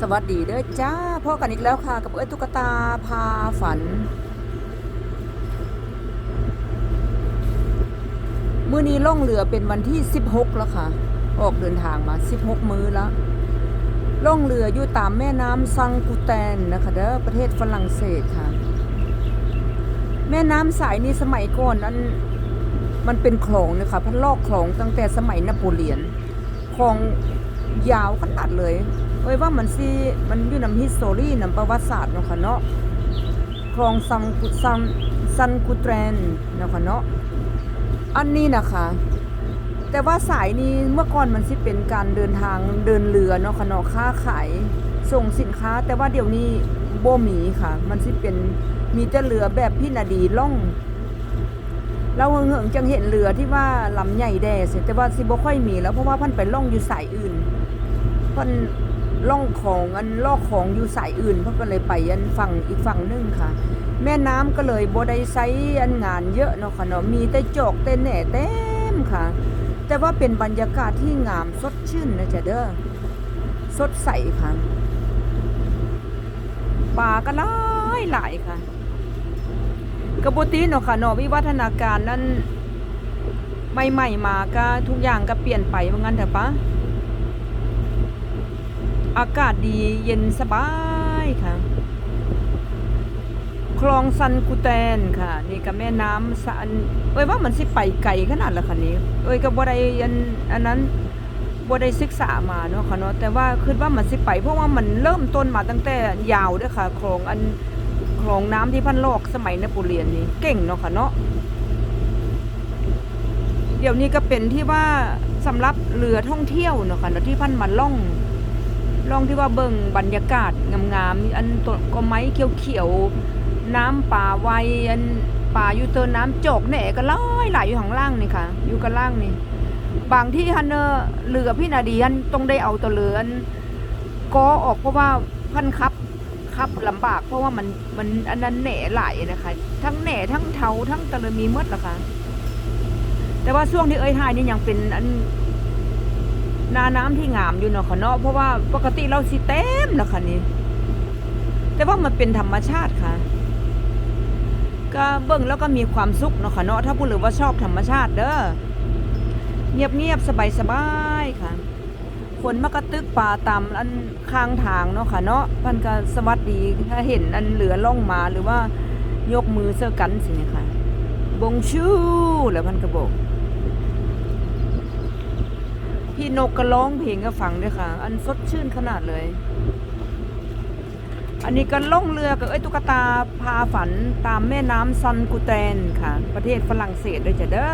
สวัสดีเด้อจ้าพ่อกันอีกแล้วค่ะ กับเอ้ยตุ๊กตาพาฝัน มื้อนี้ล่องเรือเป็นวันที่ 16 แล้วค่ะ ออกเดินทางมา 16 มื้อแล้วล่องเรืออยู่ตามแม่น้ำซังกูแตนนะคะเด้อประเทศฝรั่งเศสค่ะ แม่น้ำสายนี้สมัยก่อนนั้นมันเป็นคลองนะคะพันลอกคลองตั้งแต่สมัยนโปเลียนคลองยาวขนาดเลย เอ้ยว่ามันสิมันอยู่นำฮิสโตรีนำประวัติศาสตร์เนาะค่ะเนาะคลองซังกุซังซันกูแตรนเนาะค่ะเนาะอันนี้นะคะ แต่ว่าสายนี้เมื่อก่อนมันสิเป็นการเดินทางเดินเรือเนาะค่ะเนาะค้าขายส่งสินค้า แต่ว่าเดี๋ยวนี้โบมีค่ะ มันสิเป็นมีแต่เรือแบบพี่นาดีล่องเราเหิงจังเห็นเรือที่ว่าลำใหญ่แด่เสแต่ว่าสิบ่ค่อยมีแล้วเพราะว่าพันไปล่องอยู่สายอื่นพัน ล่องของอันลอกของอยู่สายอื่น เพิ่นก็เลยไปอันฝั่งอีกฝั่งหนึงค่ะ แม่น้ำก็เลยบได้ใช้อันงานเยอะเนาะค่ะเนาะมีแต่จอกแต่แหน่เต็มค่ะ แต่ว่าเป็นบรรยากาศที่งามสดชื่นนะจ๊ะเด้อสดใสค่ะป่าก็หลายหลายค่ะกระบุตีเนาะค่ะเนาะวิวัฒนาการนั้นใหม่ๆมาก็ทุกอย่างก็เปลี่ยนไปว่างั้นเถอะปะ อากาศดีเย็นสบายค่ะ คลองซันกูแตนค่ะ นี่ก็แม่น้ำสันเอ้ยว่ามันสิไปไกลขนาดละคะนี้เอ้ยก็บ่ได้อันอันนั้นบ่ได้ศึกษามาเนาะค่ะเนาะแต่ว่าคิดว่ามันสิไป เพราะว่ามันเริ่มต้นมาตั้งแต่ยาวด้อค่ะคลองอันคลองน้ำที่พันลอกสมัยนโปเลียนนี่เก่งเนาะค่ะเนาะเดี๋ยวนี้ก็เป็นที่ว่าสำหรับเรือท่องเที่ยวเนาะค่ะเนาะที่พันมาล่อง ล่องที่ว่าเบิ่งบรรยากาศงามๆอันต้นก็ไม้เขียวๆน้ำป่าไวอันป่าอยู่เตินน้ำจกแหน่ก็ไหลไหลอยู่ข้างล่างนี่ค่ะ อยู่กันล่างนี่บางที่ฮันเนอเรือพี่นาดีฮันต้องได้เอาตัวเรืออันกอออกเพราะว่าพันคับขับลำบากเพราะว่ามันมันอันนั้นแหน่หลายนะคะ ทั้งแหน่ทั้งเทาทั้งตะเลมีหมดละค่ะแต่ว่าช่วงที่เอ้ยทายนี่ยังเป็นอัน นาน้ำที่งามอยู่เนาะค่ะเนาะเพราะว่าปกติเราสิเต็มแล้วค่ะนี่แต่ว่ามันเป็นธรรมชาติค่ะ ก็เบิ่งแล้วก็มีความสุขเนาะค่ะเนาะถ้าพูดหรือว่าชอบธรรมชาติเด้อเงียบเงียบสบายสบายค่ะคนมากระตึกป่าตามอันข้างทางเนาะค่ะเนาะพันก็สวัสดีถ้าเห็นอันเหลือล่องมาหรือว่ายกมือเสื้อกันสิเนี่ยค่ะบงชูแล้วพันก็บอก พี่นกก็ร้องเพลงก็ฟังด้วยค่ะ อันสดชื่นขนาดเลย อันนี้ก็ล่องเรือกับเอ้ยตุ๊กตาพาฝันตามแม่น้ำซันกูเตนค่ะ ประเทศฝรั่งเศสด้วยจ้ะเด้อ